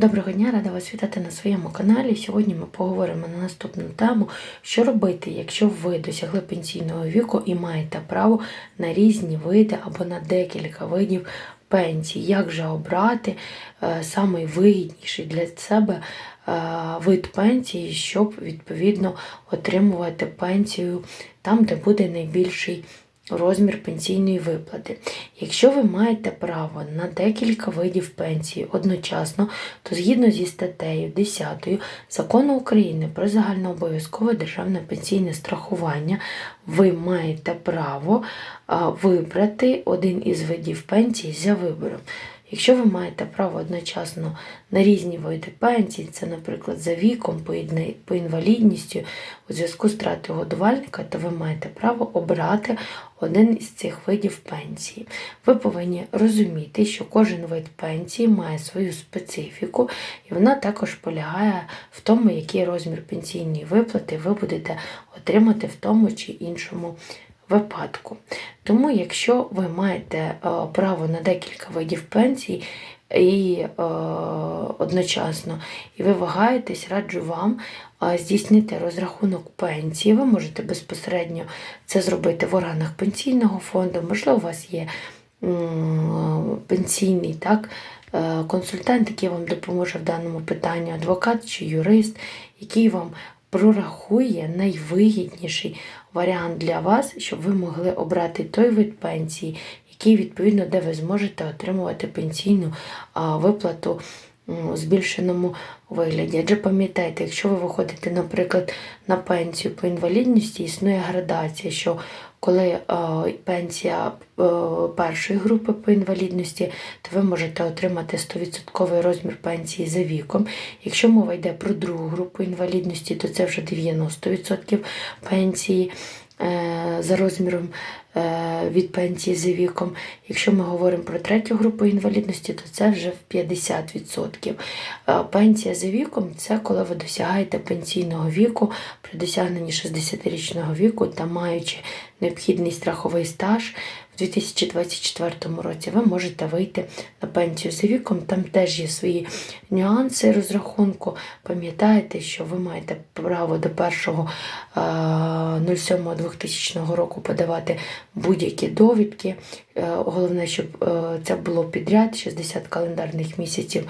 Доброго дня, рада вас вітати на своєму каналі. Сьогодні ми поговоримо на наступну тему, що робити, якщо ви досягли пенсійного віку і маєте право на різні види або на декілька видів пенсій. Як же обрати е, для себе е, вид пенсії, щоб відповідно отримувати пенсію там, де буде найбільший розмір пенсійної виплати. Якщо ви маєте право на декілька видів пенсії одночасно, то згідно зі статтею 10 закону України про загальнообов'язкове державне пенсійне страхування, ви маєте право вибрати один із видів пенсії за вибором. Якщо ви маєте право одночасно на різні види пенсій, це, наприклад, за віком, по інвалідністю, у зв'язку з втратою годувальника, то ви маєте право обрати один із цих видів пенсії. Ви повинні розуміти, що кожен вид пенсії має свою специфіку, і вона також полягає в тому, який розмір пенсійної виплати ви будете отримати в тому чи іншому випадку. Тому, якщо ви маєте е, право на декілька видів пенсій і е, одночасно, і ви вагаєтесь, раджу вам е, здійснити розрахунок пенсії. Ви можете безпосередньо це зробити в органах пенсійного фонду, можливо, у вас є пенсійний так, консультант, який вам допоможе в даному питанні, адвокат чи юрист, який вам прорахує найвигідніший варіант для вас, щоб ви могли обрати той вид пенсії, який відповідно, де ви зможете отримувати пенсійну виплату збільшеному вигляді. Адже пам'ятайте, якщо ви виходите, наприклад, на пенсію по інвалідності, існує градація, що коли е, пенсія е, першої групи по інвалідності, то ви можете отримати 100% розмір пенсії за віком. Якщо мова йде про другу групу інвалідності, то це вже 90% пенсії за розміром е, від пенсії за віком. Якщо ми говоримо про третю групу інвалідності, то це вже в 50%. Е, Пенсія за віком це коли ви досягаєте пенсійного віку при досягненні 60-річного віку та маючи необхідний страховий стаж. В 2024 році ви можете вийти на пенсію за віком. Там теж є свої нюанси розрахунку. Пам'ятаєте, що ви маєте право до 1.07.2000 року подавати будь-які довідки. Е, Головне, щоб е, це було підряд 60 календарних місяців.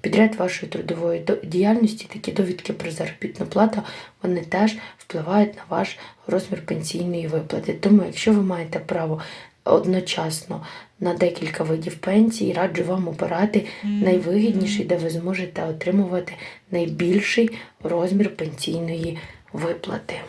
Підряд вашої трудової діяльності, такі довідки про заробітну плату, вони теж впливають на ваш розмір пенсійної виплати. Тому, якщо ви маєте право одночасно на декілька видів пенсії, раджу вам обирати найвигідніший, де ви зможете отримувати найбільший розмір пенсійної виплати.